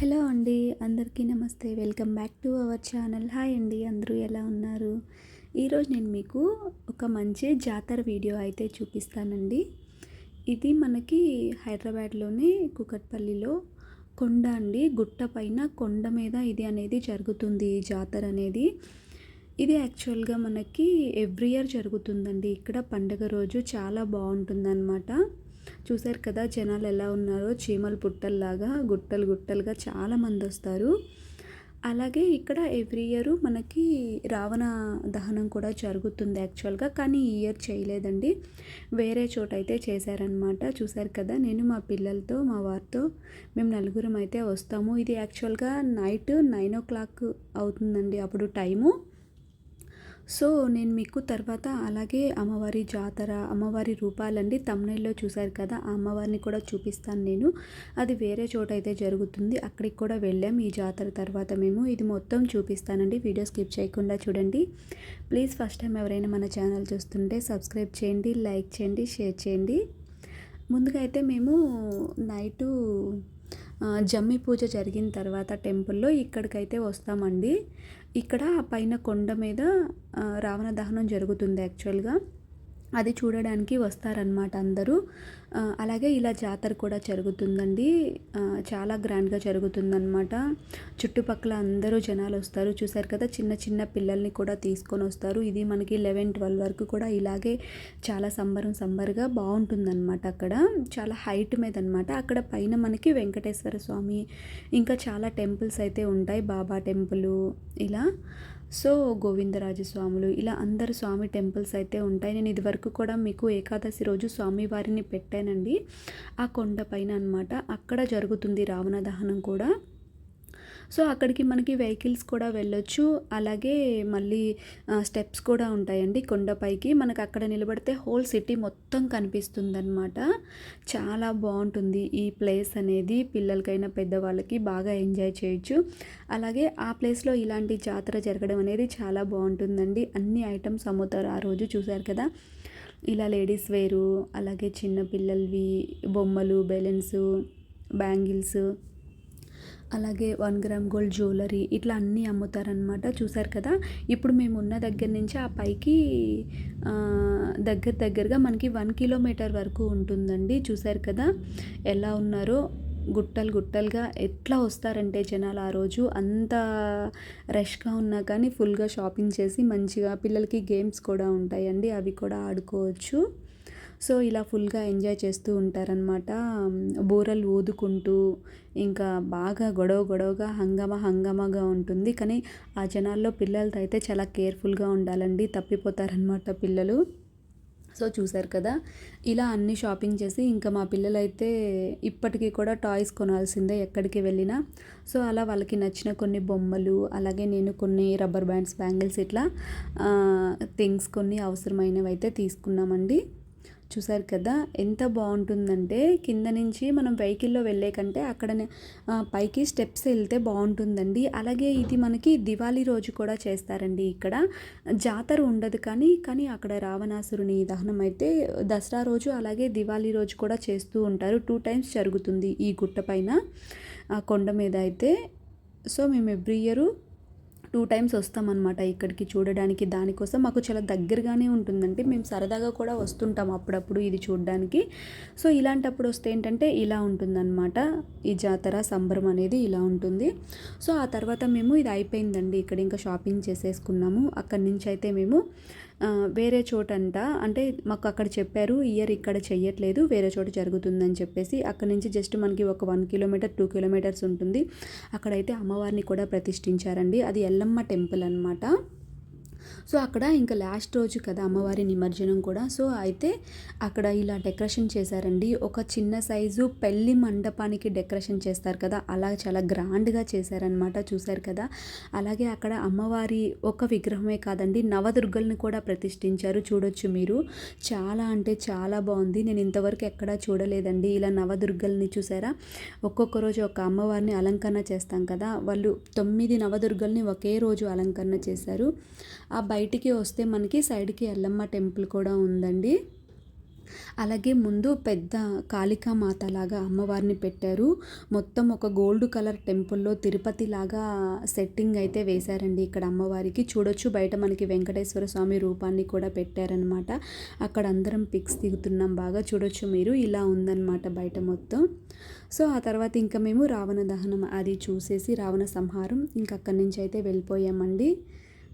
Hello అండి అందరికీ నమస్తే. Welcome back to our channel. Hi అండి అందరూ ఎలా ఉన్నారు? ఈరోజు నేను మీకు ఒక మంచి జాతర వీడియో అయితే చూపిస్తానండి. ఇది మనకి హైదరాబాద్లోని కుకట్పల్లిలో కొండ అండి. గుట్ట పైన కొండ మీద ఇది అనేది జరుగుతుంది ఈ జాతర అనేది. ఇది యాక్చువల్గా మనకి ఎవ్రీ ఇయర్ జరుగుతుందండి. ఇక్కడ పండగ రోజు చాలా బాగుంటుందన్నమాట. చూశారు కదా జనాలు ఎలా ఉన్నారో చీమలు పుట్టల్లాగా గుట్టలు గుట్టలుగా చాలామంది వస్తారు. అలాగే ఇక్కడ ఎవ్రీ ఇయర్ మనకి రావణ దహనం కూడా జరుగుతుంది యాక్చువల్గా కానీ ఈ ఇయర్ చేయలేదండి. వేరే చోట అయితే చేశారనమాట చూశారు కదా నేను మా పిల్లలతో మా వారితో మేము నలుగురం అయితే వస్తాము. ఇది యాక్చువల్గా నైట్ నైన్ ఓ క్లాక్ అవుతుందండి అప్పుడు టైము. సో నేను మీకు తర్వాత అలాగే అమ్మవారి జాతర అమ్మవారి రూపాలండి తమ్నైల్లో చూశారు కదా ఆ అమ్మవారిని కూడా చూపిస్తాను నేను. అది వేరే చోట అయితే జరుగుతుంది అక్కడికి కూడా వెళ్ళాం ఈ జాతర తర్వాత మేము ఇది మొత్తం చూపిస్తానండి. వీడియో స్కిప్ చేయకుండా చూడండి. ప్లీజ్ ఫస్ట్ టైం ఎవరైనా మన ఛానల్ చూస్తుంటే సబ్స్క్రైబ్ చేయండి లైక్ చేయండి షేర్ చేయండి. ముందుగా అయితే మేము నైటు జమ్మి పూజ జరిగిన తర్వాత టెంపుల్లో ఇక్కడికైతే వస్తామండి. ఇక్కడ పైన కొండ మీద రావణ దహనం జరుగుతుంది యాక్చువల్గా. అది చూడడానికి వస్తారనమాట అందరూ. అలాగే ఇలా జాతర కూడా జరుగుతుందండి. చాలా గ్రాండ్గా జరుగుతుందనమాట చుట్టుపక్కల అందరూ జనాలు వస్తారు. చూసారు కదా చిన్న చిన్న పిల్లల్ని కూడా తీసుకొని వస్తారు. ఇది మనకి లెవెన్ ట్వెల్వ్ వరకు కూడా ఇలాగే చాలా సంబరం సంబరుగా బాగుంటుందన్నమాట అక్కడ. చాలా హైట్ మీద అనమాట అక్కడ పైన మనకి వెంకటేశ్వర స్వామి ఇంకా చాలా టెంపుల్స్ అయితే ఉంటాయి. బాబా టెంపుల్ ఇలా. సో గోవిందరాజస్వాములు ఇలా అందరు స్వామి టెంపుల్స్ అయితే ఉంటాయి. నేను ఇదివరకు కూడా మీకు ఏకాదశి రోజు స్వామివారిని పెట్టానండి. ఆ కొండ పైన అనమాట అక్కడ జరుగుతుంది రావణ దహనం కూడా. సో అక్కడికి మనకి వెహికల్స్ కూడా వెళ్ళొచ్చు. అలాగే మళ్ళీ స్టెప్స్ కూడా ఉంటాయండి కొండపైకి. మనకు అక్కడ నిలబడితే హోల్ సిటీ మొత్తం కనిపిస్తుంది అనమాట చాలా బాగుంటుంది ఈ ప్లేస్ అనేది. పిల్లలకైనా పెద్దవాళ్ళకి బాగా ఎంజాయ్ చేయొచ్చు. అలాగే ఆ ప్లేస్లో ఇలాంటి జాతర జరగడం అనేది చాలా బాగుంటుందండి. అన్ని ఐటమ్స్ అమ్ముతారు ఆ రోజు చూశారు కదా. ఇలా లేడీస్ వేరు అలాగే చిన్నపిల్లలవి బొమ్మలు బెలూన్స్ బ్యాంగిల్స్ అలాగే వన్ గ్రామ్ గోల్డ్ జ్యువెలరీ ఇట్లా అన్నీ అమ్ముతారనమాట చూసారు కదా? ఇప్పుడు మేము ఉన్న దగ్గర నుంచి ఆ పైకి దగ్గర దగ్గరగా మనకి వన్ కిలోమీటర్ వరకు ఉంటుందండి. చూసారు కదా? ఎలా ఉన్నారో? గుట్టలు గుట్టలుగా ఎట్లా వస్తారంటే జనాలు ఆ రోజు. అంత రష్గా ఉన్నా కానీ ఫుల్గా షాపింగ్ చేసి మంచిగా పిల్లలకి గేమ్స్ కూడా ఉంటాయండి. అవి కూడా ఆడుకోవచ్చు. సో ఇలా ఫుల్గా ఎంజాయ్ చేస్తూ ఉంటారనమాట బూరలు ఊదుకుంటూ ఇంకా బాగా గొడవ గొడవగా హంగమ హంగమగా ఉంటుంది. కానీ ఆ జనాల్లో పిల్లలతో అయితే చాలా కేర్ఫుల్గా ఉండాలండి. తప్పిపోతారనమాట పిల్లలు. సో చూసారు కదా ఇలా అన్ని షాపింగ్ చేసి ఇంకా మా పిల్లలైతే ఇప్పటికీ కూడా టాయ్స్ కొనాల్సిందే ఎక్కడికి వెళ్ళినా. సో అలా వాళ్ళకి నచ్చిన కొన్ని బొమ్మలు అలాగే నేను కొన్ని రబ్బర్ బ్యాండ్స్ బ్యాంగిల్స్ ఇట్లా థింగ్స్ కొన్ని అవసరమైనవి అయితే తీసుకున్నామండి. చూసారు కదా ఎంత బాగుంటుందంటే కింద నుంచి మనం వెహికల్లో వెళ్ళే కంటే అక్కడ పైకి స్టెప్స్ వెళ్తే బాగుంటుందండి. అలాగే ఇది మనకి దివాళీ రోజు కూడా చేస్తారండి ఇక్కడ. జాతర ఉండదు కానీ కానీ అక్కడ రావణాసురుని దహనం అయితే దసరా రోజు అలాగే దివాళీ రోజు కూడా చేస్తూ ఉంటారు. టూ టైమ్స్ జరుగుతుంది ఈ గుట్ట పైన కొండ మీద అయితే. సో మేము ఎవ్రీ ఇయరు టూ టైమ్స్ వస్తామన్నమాట ఇక్కడికి చూడడానికి. దానికోసం మాకు చాలా దగ్గరగానే ఉంటుందంటే మేము సరదాగా కూడా వస్తుంటాం అప్పుడప్పుడు ఇది చూడడానికి. సో ఇలాంటప్పుడు వస్తే ఏంటంటే ఇలా ఉంటుందన్నమాట. ఈ జాతర సంబరం అనేది ఇలా ఉంటుంది. సో ఆ తర్వాత మేము ఇది అయిపోయిందండి. ఇక్కడ ఇంకా షాపింగ్ చేసేసుకున్నాము. అక్కడి నుంచి అయితే మేము వేరే చోట అంట అంటే మాకు అక్కడ చెప్పారు ఇయర్ ఇక్కడ చెయ్యట్లేదు వేరే చోట జరుగుతుందని చెప్పేసి అక్కడ నుంచి జస్ట్ మనకి ఒక వన్ కిలోమీటర్ టూ కిలోమీటర్స్ ఉంటుంది. అక్కడైతే అమ్మవారిని కూడా ప్రతిష్ఠించారండి. అది ఎల్లమ్మ టెంపుల్ అనమాట సో అక్కడ ఇంకా లాస్ట్ రోజు కదా అమ్మవారి నిమజ్జనం కూడా. సో అయితే అక్కడ ఇలా డెకరేషన్ చేశారండి. ఒక చిన్న సైజు పెళ్ళి మండపానికి డెకరేషన్ చేస్తారు కదా. అలా చాలా గ్రాండ్గా చేశారనమాట చూశారు కదా. అలాగే అక్కడ అమ్మవారి ఒక విగ్రహమే కాదండి నవదుర్గల్ని కూడా ప్రతిష్ఠించారు చూడొచ్చు మీరు. చాలా అంటే చాలా బాగుంది. నేను ఇంతవరకు ఎక్కడా చూడలేదండి. ఇలా నవదుర్గల్ని చూసారా? ఒక్కొక్క రోజు ఒక అమ్మవారిని అలంకరణ చేస్తాం కదా. వాళ్ళు తొమ్మిది నవదుర్గల్ని ఒకే రోజు అలంకరణ చేశారు. ఆ బయటికి వస్తే మనకి సైడ్కి ఎల్లమ్మ టెంపుల్ కూడా ఉందండి. అలాగే ముందు పెద్ద కాళికామాత లాగా అమ్మవారిని పెట్టారు. మొత్తం ఒక గోల్డ్ కలర్ టెంపుల్లో తిరుపతి లాగా సెట్టింగ్ అయితే వేశారండి ఇక్కడ అమ్మవారికి. చూడొచ్చు బయట మనకి వెంకటేశ్వర స్వామి రూపాన్ని కూడా పెట్టారనమాట అక్కడ అందరం పిక్స్ దిగుతున్నాం బాగా చూడొచ్చు మీరు. ఇలా ఉందన్నమాట బయట మొత్తం. సో ఆ తర్వాత ఇంకా మేము రావణ దహనం అది చూసేసి రావణ సంహారం ఇంకక్కడి నుంచి అయితే వెళ్ళిపోయామండి.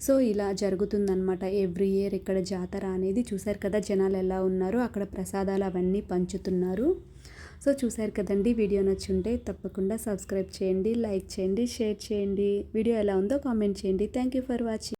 సో ఇలా జరుగుతుందనమాట ఎవ్రీ ఇయర్ ఇక్కడ జాతర అనేది చూశారు కదా జనాలు ఎలా ఉన్నారో అక్కడ ప్రసాదాలు అవన్నీ పంచుతున్నారు. సో చూశారు కదండి వీడియో నచ్చుంటే తప్పకుండా సబ్స్క్రైబ్ చేయండి లైక్ చేయండి షేర్ చేయండి. వీడియో ఎలా ఉందో కామెంట్ చేయండి. Thank you for watching.